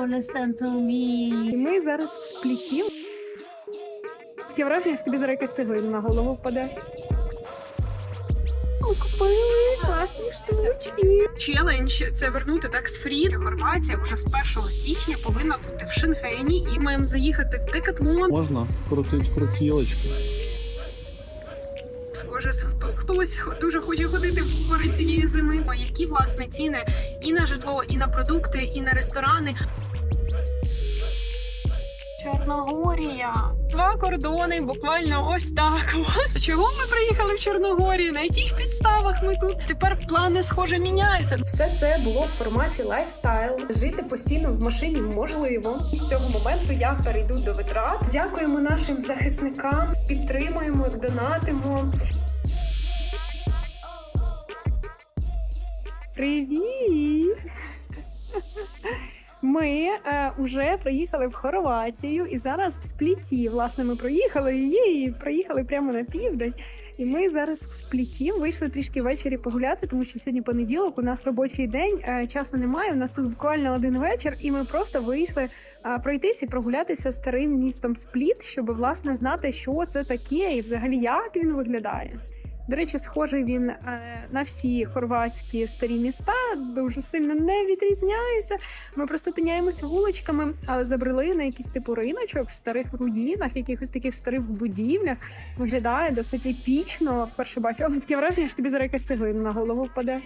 To me. І ми зараз в спліті. Таке враження, що тобі зараз якась цеглина на голову впаде. Ми купили класні штучки. Челендж це вернути такс фрі. Хорватія вже з 1 січня повинна бути в Шенгені, і маємо заїхати в Декатлон. Можна крутить крутілочку. Схоже, хто- хтось дуже хоче ходити в гори цієї зими. Які власне ціни і на житло, і на продукти, і на ресторани. Чорногорія. Два кордони, буквально ось так. От. Чого ми приїхали в Чорногорію? На яких підставах ми тут? Тепер плани схоже міняються. Все це було в форматі лайфстайл. Жити постійно в машині можливо. І з цього моменту я перейду до витрат. Дякуємо нашим захисникам, підтримуємо, донатимо. Привіт! Ми е, вже приїхали в Хорватію і зараз в спліті. Власне, ми проїхали її і проїхали прямо на південь. І ми зараз в спліті вийшли трішки ввечері погуляти, тому що сьогодні понеділок, у нас робочий день, е, часу немає. У нас тут буквально один вечір, і ми просто вийшли е, пройтись і прогулятися старим містом Спліт, щоб власне знати, що це таке, і взагалі як він виглядає. До речі, схожий він е, на всі хорватські старі міста, дуже сильно не відрізняється. Ми просто тиняємося вуличками, але забрели на якийсь типу риночок в старих руїнах, якихось таких старих будівлях. Виглядає досить епічно. Вперше бачу, але таке враження, що тобі зараз якась цеглина на голову впаде.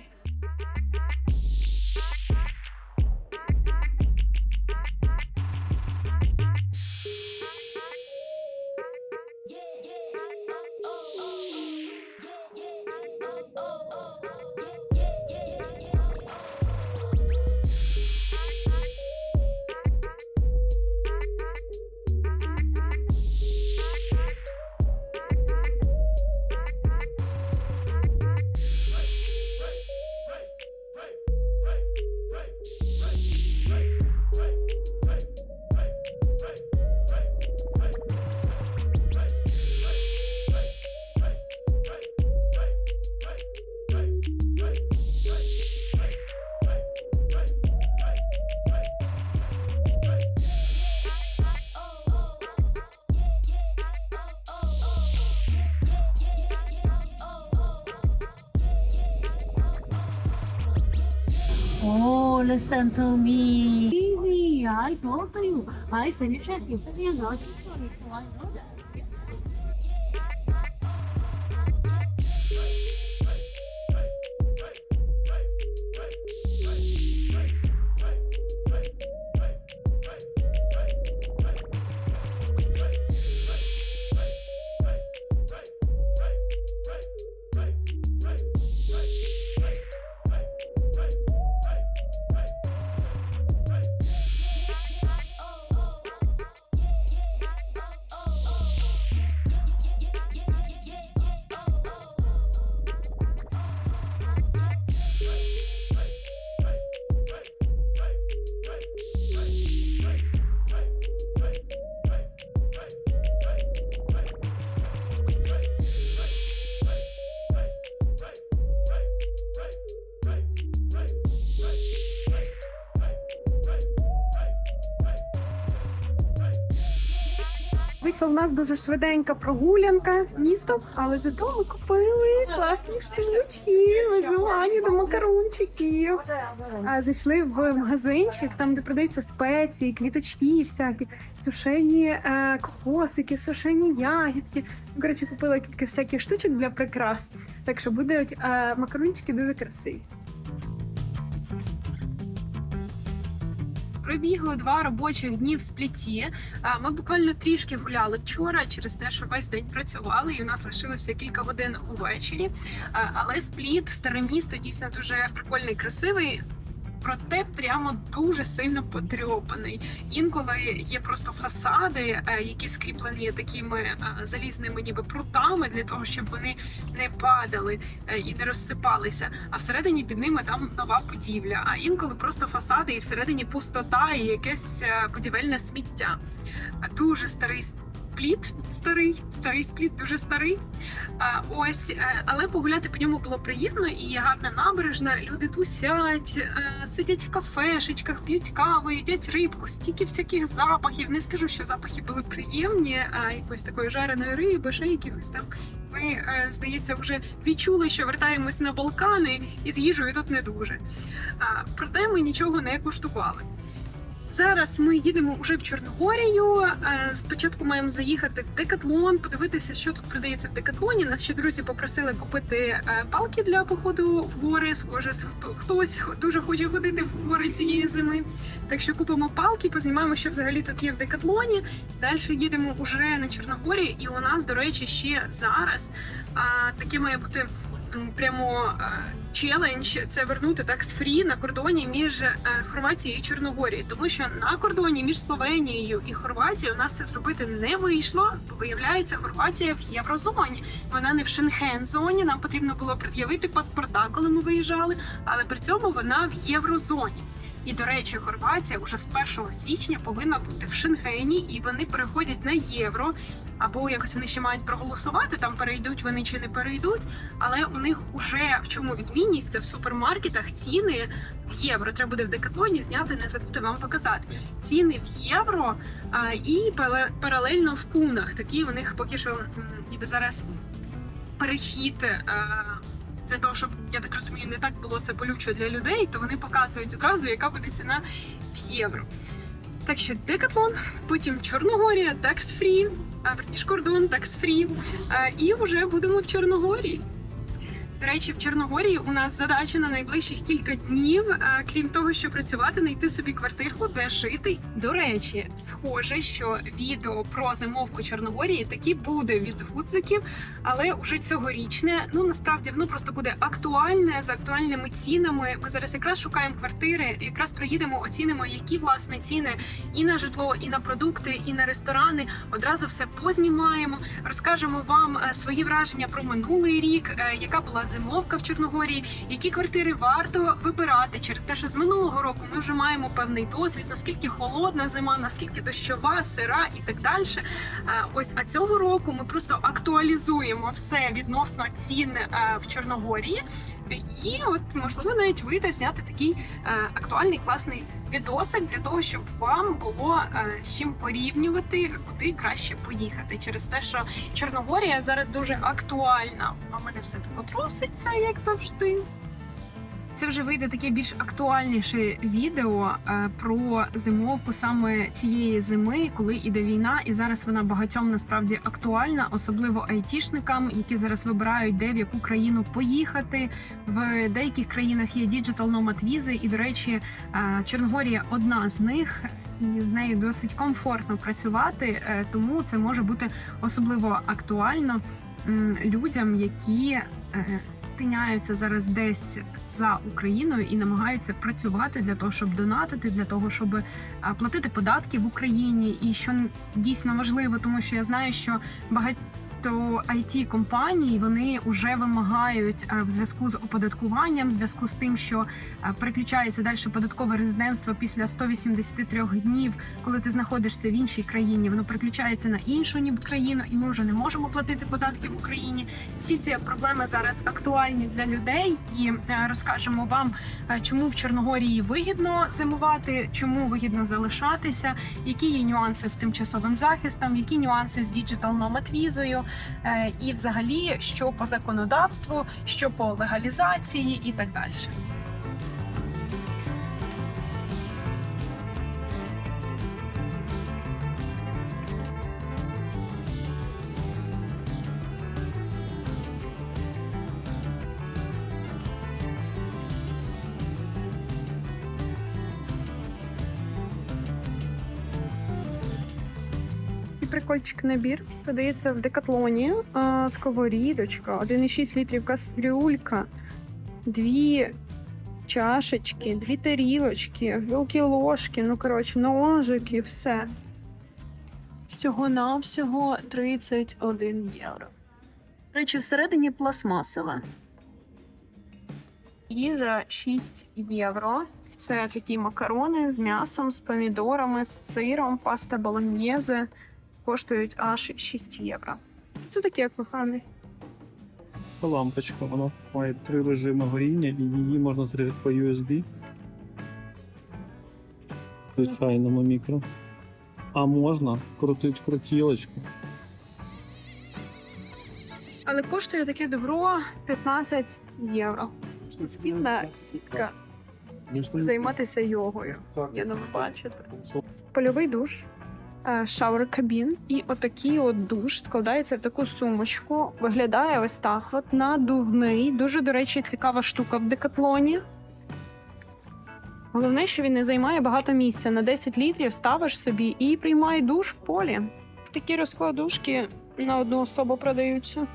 Listen to me. I told you. I finished Italian art history, so I know that. Вийшла в нас дуже швиденька прогулянка містом, але зато ми купили класні штучки, визувані до макарончиків. А зайшли в магазинчик, там де продаються спеції, квіточки, всякі сушені е, кокосики, сушені ягідки. Ну, Коротше, купила кілька всяких штучок для прикрас. Так що будуть е, макарончики дуже красиві. Пробігли два робочих дні в спліті. Ми буквально трішки гуляли вчора через те, що весь день працювали, і у нас лишилося кілька годин увечері. Але спліт, старе місто, дійсно дуже прикольний, красивий. Проте прямо дуже сильно потрьопаний. Інколи є просто фасади, е, які скріплені такими е, залізними ніби прутами для того, щоб вони не падали е, і не розсипалися. А всередині під ними там нова будівля. А інколи просто фасади, і всередині пустота і якесь будівельне сміття. Дуже старий спліт старий, старий спліт, дуже старий. А, ось, е, але погуляти по ньому було приємно і гарна набережна. Люди тусять, е, сидять в кафешечках, п'ють каву, їдять рибку, стільки всяких запахів. Не скажу, що запахи були приємні, а якоїсь такої жареної риби, ще якихось там. Ми, е, здається, вже відчули, що вертаємось на Балкани, і з їжею тут не дуже. Проте ми нічого не куштували. Зараз ми їдемо уже в Чорногорію. Е, Спочатку маємо заїхати в Декатлон, подивитися, що тут продається в Декатлоні. Нас ще друзі попросили купити е, палки для походу в гори. Схоже, хто- хтось дуже хоче ходити в гори цієї зими. Так що купимо палки, познімаємо, що взагалі тут є в Декатлоні. Далі їдемо уже на Чорногорію, і у нас, до речі, ще зараз таке має бути прямо а, челендж це вернути такс фрі на кордоні між е, Хорватією і Чорногорією, тому що на кордоні між Словенією і Хорватією у нас це зробити не вийшло. Бо виявляється, Хорватія в єврозоні. Вона не в Шенген-зоні. Нам потрібно було пред'явити паспорта, коли ми виїжджали, але при цьому вона в єврозоні. І до речі, Хорватія вже з 1 січня повинна бути в Шенгені, і вони переходять на євро. Або якось вони ще мають проголосувати, там перейдуть вони чи не перейдуть. Але у них уже в чому відмінність це в супермаркетах ціни в євро. Треба буде в декатлоні зняти, не забути вам показати. Ціни в євро а, і паралельно в кунах. Такі у них поки що ніби зараз перехід. а, Для того, щоб я так розумію, не так було це болюче для людей, то вони показують одразу, яка буде ціна в євро. Так що Декатлон, потім Чорногорія, такс-фрі, а верніш кордон, такс-фрі. і вже будемо в Чорногорії. До речі, в Чорногорії у нас задача на найближчих кілька днів, а, крім того, що працювати, знайти собі квартирку, де жити. До речі, схоже, що відео про зимовку Чорногорії таки буде від гудзиків, але уже цьогорічне. Ну насправді воно просто буде актуальне з актуальними цінами. Ми зараз якраз шукаємо квартири, якраз приїдемо, оцінимо, які власне ціни і на житло, і на продукти, і на ресторани. Одразу все познімаємо, розкажемо вам е, свої враження про минулий рік, е, яка була зимовка в Чорногорії, які квартири варто вибирати через те, що з минулого року ми вже маємо певний досвід, наскільки холодна зима, наскільки дощова, сира і так далі. Ось а цього року ми просто актуалізуємо все відносно цін е, в Чорногорії. І от можливо навіть вийде зняти такий е, актуальний класний відосик для того, щоб вам було е, з чим порівнювати, куди краще поїхати. Через те, що Чорногорія зараз дуже актуальна. А мене все тако труситься, як завжди. Це вже вийде таке більш актуальніше відео е, про зимовку саме цієї зими, коли іде війна, і зараз вона багатьом насправді актуальна, особливо айтішникам, які зараз вибирають, де в яку країну поїхати. В деяких країнах є Digital Nomad візи, і до речі, е, Чорногорія одна з них. І з нею досить комфортно працювати, е, тому це може бути особливо актуально людям, які тиняються зараз десь за Україною і намагаються працювати для того, щоб донатити, для того, щоб е, платити податки в Україні. І що дійсно важливо, тому що я знаю, що багато it компаній вони вже вимагають е, в зв'язку з оподаткуванням, в зв'язку з тим, що е, переключається далі податкове резидентство після 183 днів, коли ти знаходишся в іншій країні, воно переключається на іншу ніби країну, і ми вже не можемо платити податки в Україні. Всі ці проблеми зараз актуальні для людей, і е, розкажемо вам, чому в Чорногорії вигідно зимувати, чому вигідно залишатися, які є нюанси з тимчасовим захистом, які нюанси з Digital Nomad візою, і взагалі що по законодавству, що по легалізації і так далі. І набір продається в декатлоні. А, сковорідочка, 1,6 літрів кастрюлька, дві чашечки, дві тарілочки, вилки ложки, ну коротше, ножики, все. Всього навсього 31 євро. Речі, всередині пластмасова. Їжа 6 євро. Це такі макарони з м'ясом, з помідорами, з сиром, паста болоньєзе, коштують аж 6 євро. Що це таке, коханий? Лампочка, вона має три режими горіння і її можна зарядити по USB. Звичайному мікро. А можна крутити крутілочку. Але коштує таке добро 15 євро. Скільна сітка займатися йогою. Я не бачите. Польовий душ, шауер кабін. І отакий от душ складається в таку сумочку. Виглядає ось так. От надувний. Дуже, до речі, цікава штука в декатлоні. Головне, що він не займає багато місця. На 10 літрів ставиш собі і приймай душ в полі. Такі розкладушки на одну особу продаються.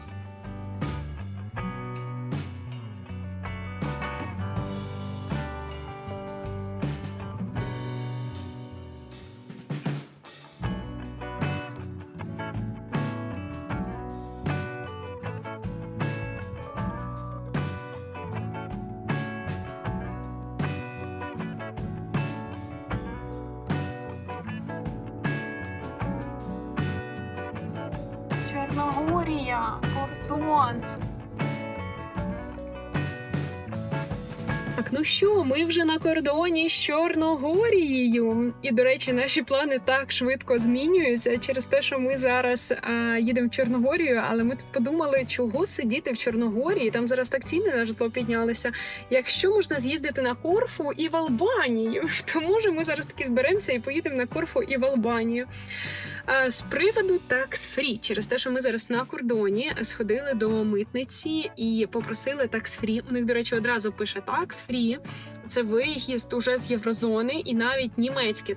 Так, ну що, ми вже на кордоні з Чорногорією. І, до речі, наші плани так швидко змінюються через те, що ми зараз а, їдемо в Чорногорію, але ми тут подумали, чого сидіти в Чорногорії. Там зараз так ціни на житло піднялися. Якщо можна з'їздити на Корфу і в Албанію, то може ми зараз таки зберемося і поїдемо на Корфу і в Албанію. З приводу free, через те, що ми зараз на кордоні сходили до митниці і попросили free. У них, до речі, одразу пише free. Це виїзд уже з Єврозони, і навіть німецьке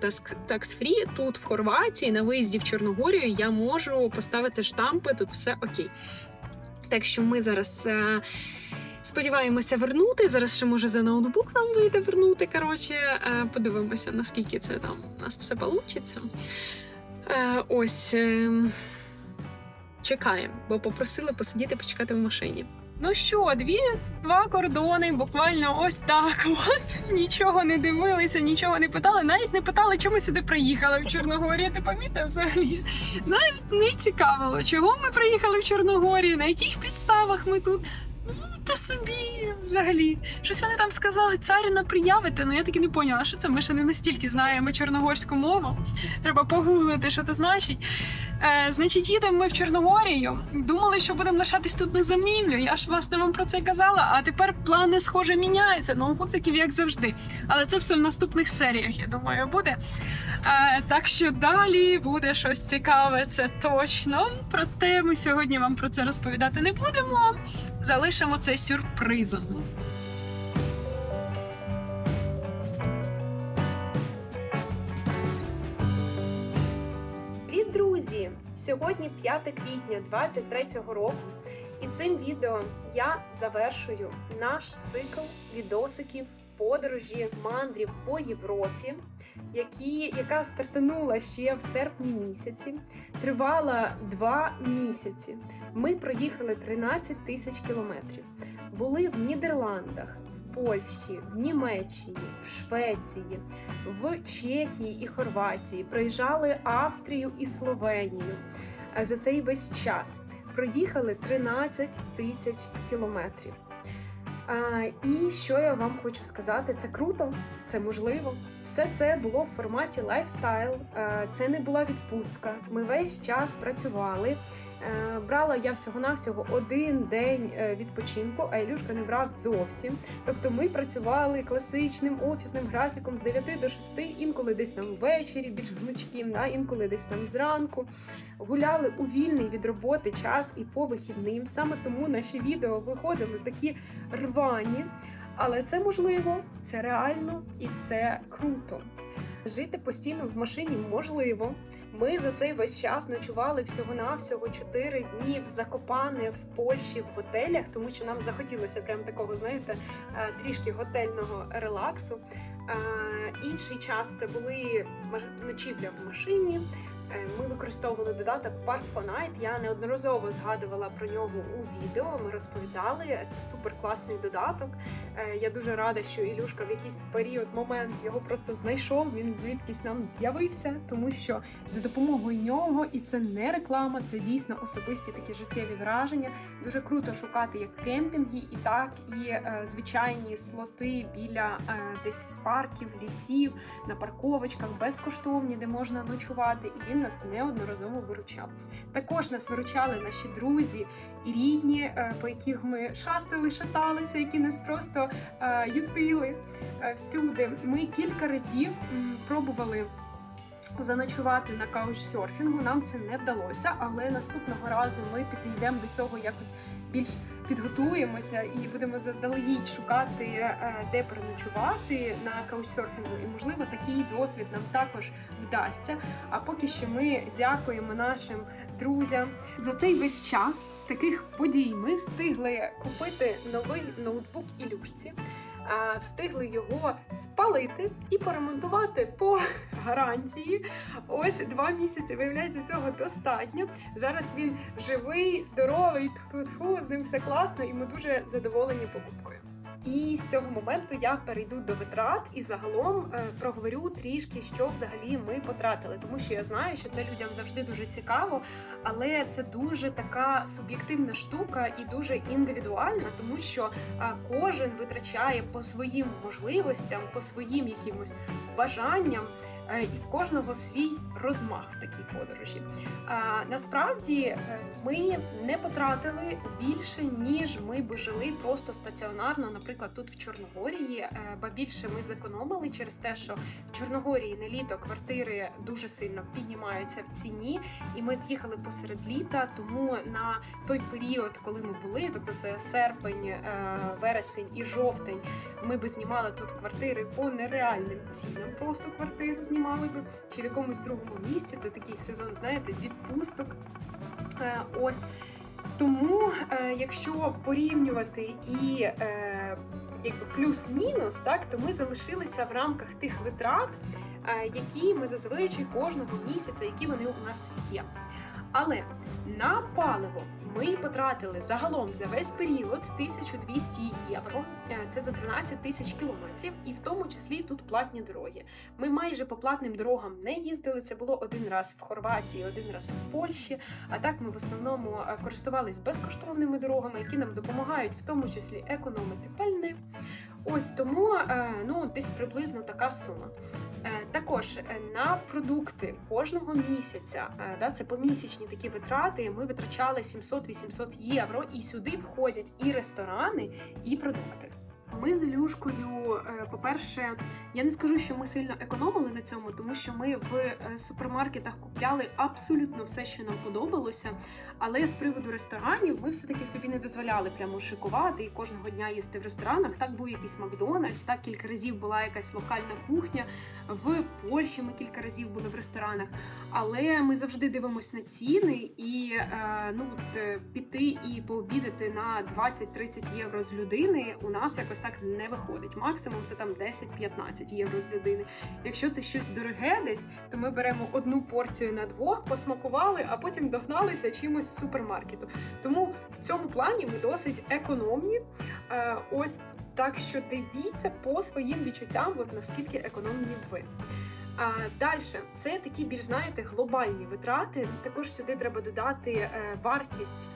free тут в Хорватії на виїзді в Чорногорію я можу поставити штампи. Тут все окей. Так що ми зараз. е, Сподіваємося вернути. Зараз ще може за ноутбук нам вийде вернути. Коротше, е, подивимося, наскільки це там у нас все вийде. Е, ось е, чекаємо, бо попросили посидіти почекати в машині. Ну що, дві два кордони, буквально ось так. От нічого не дивилися, нічого не питали. Навіть не питали, чому сюди приїхали в Чорногорію. Ти помітив взагалі? Навіть не цікавило, чого ми приїхали в Чорногорію, на яких підставах ми тут. Ну, та собі взагалі. Щось вони там сказали, царіна приявити. Ну я таки не поняла, що це. Ми ще не настільки знаємо чорногорську мову. Треба погуглити, що це значить. Е, значить, їдемо ми в Чорногорію. Думали, що будемо лишатись тут на замівлю. Я ж власне вам про це казала. А тепер плани схоже міняються. Ну, гуциків, як завжди. Але це все в наступних серіях, я думаю, буде. Е, так що далі буде щось цікаве, це точно. Проте ми сьогодні вам про це розповідати не будемо. Залишимо це сюрпризом. Привіт, друзі! Сьогодні 5 квітня 23-го року, і цим відео я завершую наш цикл відосиків подорожі мандрів по Європі, які, яка стартанула ще в серпні місяці, тривала два місяці. Ми проїхали 13 тисяч кілометрів. Були в Нідерландах, в Польщі, в Німеччині, в Швеції, в Чехії і Хорватії. Проїжджали Австрію і Словенію Е, за цей весь час. Проїхали 13 тисяч кілометрів. І що я вам хочу сказати, це круто, це можливо. Все це було в форматі лайфстайл. Е, Це не була відпустка. Ми весь час працювали. Е, Брала я всього-навсього один день е, відпочинку, а Ілюшка не брав зовсім. Тобто ми працювали класичним офісним графіком з 9 до 6, інколи десь там ввечері, більш гнучким, да, інколи десь там зранку. Гуляли у вільний від роботи час і по вихідним. Саме тому наші відео виходили такі рвані. Але це можливо, це реально і це круто. Жити постійно в машині можливо. Ми за цей весь час ночували всього-навсього 4 дні в Закопане в Польщі в готелях, тому що нам захотілося прям такого, знаєте, е, трішки готельного релаксу. Е, Інший час це були ночівля в машині. Е, Ми використовували додаток Parkfonite. Я неодноразово згадувала про нього у відео. Ми розповідали. Це супер класний додаток. Е, Я дуже рада, що Ілюшка в якийсь період момент його просто знайшов. Він звідкись нам з'явився, тому що за допомогою нього, і це не реклама, це дійсно особисті такі життєві враження. Дуже круто шукати як кемпінги, і так і е, звичайні слоти біля десь парків, лісів, на парковочках безкоштовні, де можна ночувати. І він нас неодноразово виручав. Також нас виручали наші друзі і рідні, е, по яких ми шастили, шаталися, які нас просто е, ютили е, всюди. Ми кілька разів пробували. Заночувати на каучсерфінгу нам це не вдалося, але наступного разу ми підійдемо до цього якось більш підготуємося і будемо заздалегідь шукати, е, де переночувати на каучсерфінгу. І можливо такий досвід нам також вдасться. А поки що ми дякуємо нашим друзям за цей весь час з таких подій. Ми встигли купити новий ноутбук Ілюшці. а, Встигли його спалити і поремонтувати по гарантії. Ось два місяці. Виявляється, цього достатньо. Зараз він живий, здоровий, тьфу-тьфу, з ним все класно, і ми дуже задоволені покупкою. І з цього моменту я перейду до витрат і загалом е, проговорю трішки, що взагалі ми потратили, тому що я знаю, що це людям завжди дуже цікаво, але це дуже така суб'єктивна штука і дуже індивідуальна, тому що а, кожен витрачає по своїм можливостям, по своїм якимось бажанням. Е, І в кожного свій розмах в такій подорожі. Насправді е, ми не потратили більше, ніж ми би жили просто стаціонарно, наприклад, тут в Чорногорії. Е, Ба більше ми зекономили через те, що в Чорногорії на літо квартири дуже сильно піднімаються в ціні, і ми з'їхали посеред літа. Тому на той період, коли ми були, тобто це серпень, вересень і жовтень, ми би знімали тут квартири по нереальним цінам. Просто квартиру знімали би чи в якомусь другому місці. Це такий сезон, знаєте, відпусток. Е, Ось. Тому, е, якщо порівнювати і е, якби плюс-мінус, так то ми залишилися в рамках тих витрат, які ми зазвичай кожного місяця, які вони у нас є. Але на паливо ми потратили загалом за весь період 1200 євро. Е, Це за 13 тисяч кілометрів, і в тому числі тут платні дороги. Ми майже по платним дорогам не їздили. Це було один раз в Хорватії, один раз в Польщі. А так ми в основному е, користувались безкоштовними дорогами, які нам допомагають в тому числі економити пальне. Ось тому е, ну десь приблизно така сума. Е, Також е, на продукти кожного місяця, е, да, це помісячні такі витрати. Ми витрачали 700-800 євро, і сюди входять і ресторани, і продукти. Ми з Люшкою, е, по-перше, я не скажу, що ми сильно економили на цьому, тому що ми в е, супермаркетах купляли абсолютно все, що нам подобалося. Але з приводу ресторанів ми все-таки собі не дозволяли прямо шикувати і кожного дня їсти в ресторанах. Так був якийсь Макдональдс, так кілька разів була якась локальна кухня. В Польщі ми кілька разів були в ресторанах. Але ми завжди дивимося на ціни і е, ну от, піти і пообідати на 20-30 євро з людини у нас якось так не виходить. Максимум це там 10-15 євро з людини. Якщо це щось дороге десь, то ми беремо одну порцію на двох, посмакували, а потім догналися чимось з супермаркету. Тому в цьому плані ми досить економні. Е, ось так що дивіться по своїм відчуттям, от наскільки економні ви. А далі це такі більш знаєте глобальні витрати. Також сюди треба додати е, вартість.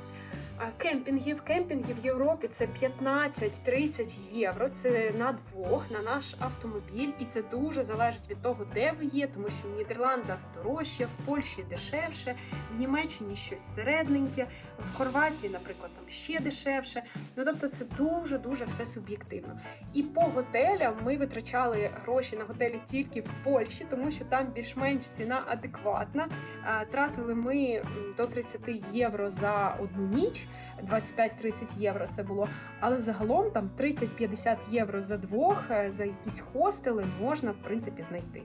Е, Кемпінгів, кемпінги в Європі це 15-30 євро. Це на двох, на наш автомобіль, і це дуже залежить від того, де ви є, тому що в Нідерландах дорожче, в Польщі дешевше, в Німеччині щось середненьке, в Хорватії, наприклад, там ще дешевше. Ну тобто, це дуже дуже все суб'єктивно. І по готелям ми витрачали гроші на готелі тільки в Польщі, тому що там більш-менш ціна адекватна. Тратили ми до 30 євро за одну ніч. 25-30 євро це було. Але загалом там 30-50 євро за двох е, за якісь хостели можна в принципі знайти.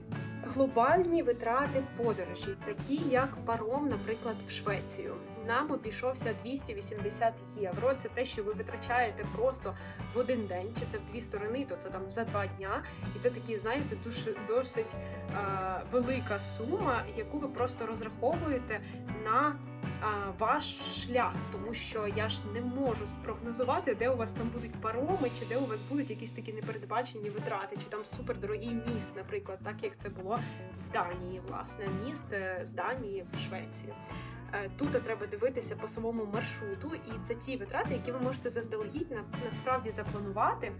Глобальні витрати подорожі, такі як паром, наприклад, в Швецію. Нам обійшовся 280 євро. Це те, що ви витрачаєте просто в один день, чи це в дві сторони, то це там за два дня. І це такі, знаєте, дуже досить е, велика сума, яку ви просто розраховуєте на ваш шлях, тому що я ж не можу спрогнозувати, де у вас там будуть пароми, чи де у вас будуть якісь такі непередбачені витрати, чи там супердорогий міст, наприклад, так як це було в Данії, власне, міст е, з Данії в Швецію. Е, Тут треба дивитися по самому маршруту, і це ті витрати, які ви можете заздалегідь на, насправді запланувати.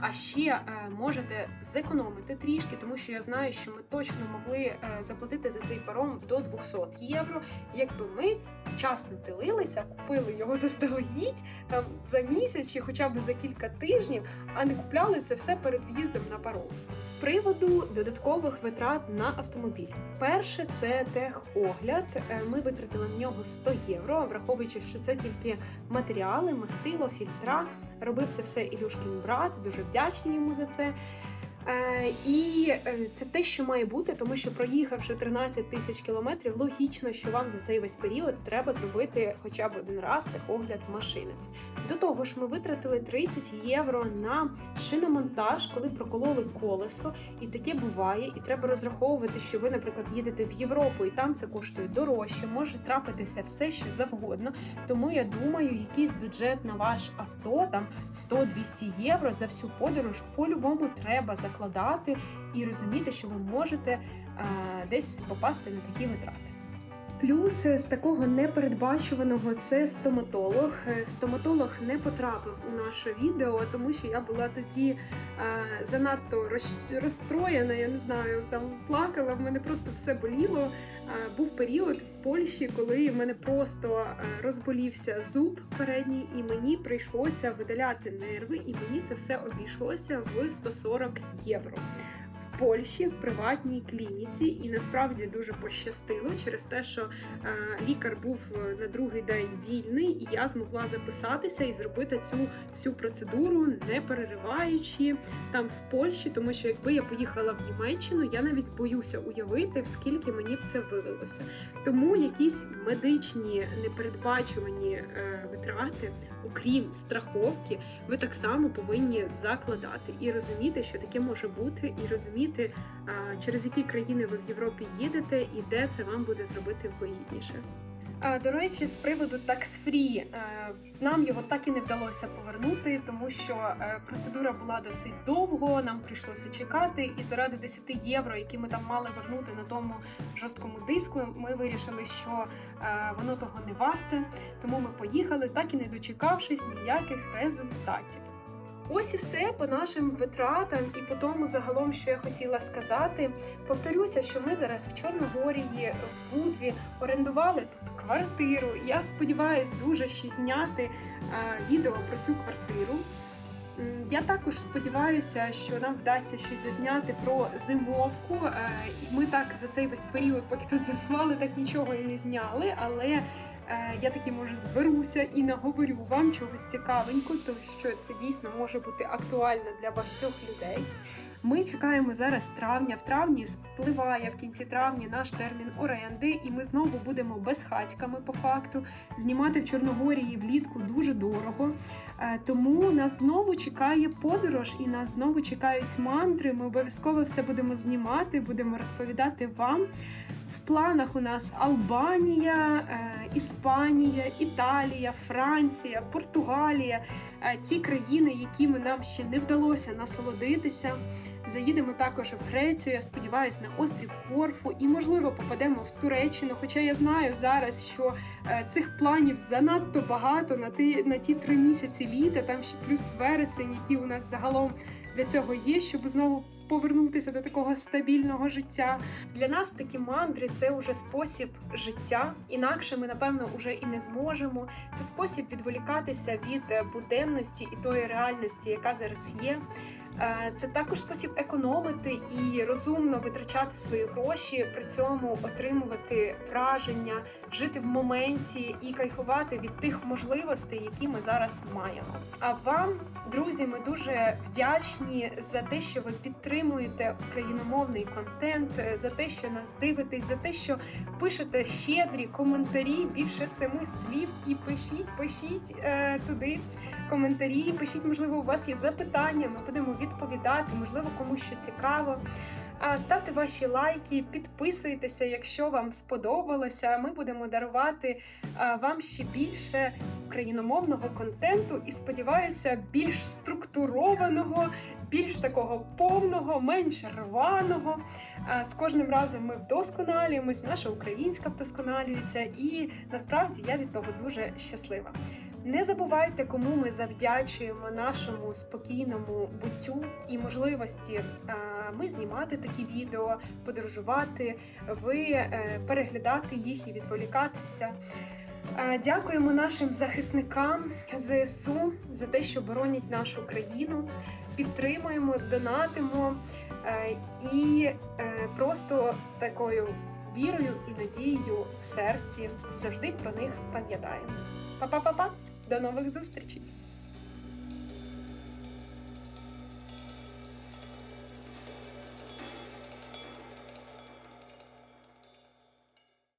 А ще е, можете зекономити трішки, тому що я знаю, що ми точно могли е, заплатити за цей паром до 200 євро, якби ми вчасно тилилися, купили його заздалегідь там за місяць чи хоча б за кілька тижнів, а не купляли це все перед в'їздом на паром. З приводу додаткових витрат на автомобіль. Перше це техогляд. Ми витратили нього 100 євро, враховуючи, що це тільки матеріали, мастило, фільтра. Робив це все Ілюшкін брат, дуже вдячні йому за це. Е, і е, це те, що має бути, тому що проїхавши 13 тисяч кілометрів, логічно, що вам за цей весь період треба зробити хоча б один раз техогляд машини. До того ж, ми витратили 30 євро на шиномонтаж, коли прокололи колесо, і таке буває. І треба розраховувати, що ви, наприклад, їдете в Європу, і там це коштує дорожче, може трапитися все, що завгодно. Тому я думаю, якийсь бюджет на ваш авто, там 100-200 євро за всю подорож, по-любому треба закладати і розуміти, що ви можете е, десь попасти на такі витрати. Плюс з такого непередбачуваного це стоматолог. Е, Стоматолог не потрапив у наше відео, тому що я була тоді е, занадто роз- розстроєна. Я не знаю, там плакала. В мене просто все боліло. Е, був період в Польщі, коли в мене просто е, розболівся зуб передній, і мені прийшлося видаляти нерви, і мені це все обійшлося в 140 євро. Польщі в приватній клініці, і насправді дуже пощастило через те, що е, лікар був е, на другий день вільний, і я змогла записатися і зробити цю всю процедуру, не перериваючи там в Польщі, тому що якби я поїхала в Німеччину, я навіть боюся уявити, скільки мені б це вилилося. Тому якісь медичні непередбачувані е, витрати, окрім страховки, ви так само повинні закладати і розуміти, що таке може бути, і розуміти, а, через які країни ви в Європі їдете і де це вам буде зробити вигідніше. До речі, з приводу Free, е, нам його так і не вдалося повернути, тому що е, процедура була досить довго. Нам прийшлося чекати, і заради 10 євро, які ми там мали вернути на тому жорсткому диску, ми вирішили, що е, воно того не варте. Тому ми поїхали, так і не дочекавшись ніяких результатів. Ось і все по нашим витратам і по тому загалом, що я хотіла сказати. Повторюся, що ми зараз в Чорногорії, в Будві орендували тут квартиру. Я сподіваюся дуже ще зняти е, відео про цю квартиру. Я також сподіваюся, що нам вдасться щось зазняти про зимовку. Е, ми так за цей весь період, поки тут зимували, так нічого і не зняли. Але я таки може зберуся і наговорю вам чогось цікавенько, то що це дійсно може бути актуально для багатьох людей. Ми чекаємо зараз травня. В травні спливає в кінці травня наш термін оренди, і ми знову будемо безхатьками по факту. Знімати в Чорногорії влітку дуже дорого. Е, Тому нас знову чекає подорож, і нас знову чекають мантри. Ми обов'язково все будемо знімати, будемо розповідати вам. В планах у нас Албанія, е, Іспанія, Італія, Франція, Португалія. Е, Ті країни, якими нам ще не вдалося насолодитися. Заїдемо також в Грецію, я сподіваюся, на острів Корфу і, можливо, попадемо в Туреччину. Хоча я знаю зараз, що е, цих планів занадто багато на ті, на ті три місяці літа, там ще плюс вересень, які у нас загалом для цього є, щоб знову повернутися до такого стабільного життя. Для нас такі мандри це вже спосіб життя. Інакше ми, напевно, вже і не зможемо. Це спосіб відволікатися від буденності і тої реальності, яка зараз є. Е, Це також спосіб економити і розумно витрачати свої гроші, при цьому отримувати враження, жити в моменті і кайфувати від тих можливостей, які ми зараз маємо. А вам, друзі, ми дуже вдячні за те, що ви підтримуєте україномовний контент, е, за те, що нас дивитесь, за те, що пишете щедрі коментарі, більше семи слів, і пишіть, пишіть е, туди коментарі, пишіть, можливо, у вас є запитання, ми будемо відповідати, можливо, комусь що цікаво. Ставте ваші лайки, підписуйтеся, якщо вам сподобалося. Ми будемо дарувати вам ще більше україномовного контенту і сподіваюся, більш структурованого, більш такого повного, менш рваного. З кожним разом ми вдосконалюємось, наша українська вдосконалюється, і насправді я від того дуже щаслива. Не забувайте, кому ми завдячуємо нашому спокійному буттю і можливості ми знімати такі відео, подорожувати, ви е, переглядати їх і відволікатися. Е, Дякуємо нашим захисникам ЗСУ за те, що боронять нашу країну. Підтримуємо, донатимо е, і е, просто такою вірою і надією в серці завжди про них пам'ятаємо. Па-па-па-па! До нових зустрічей!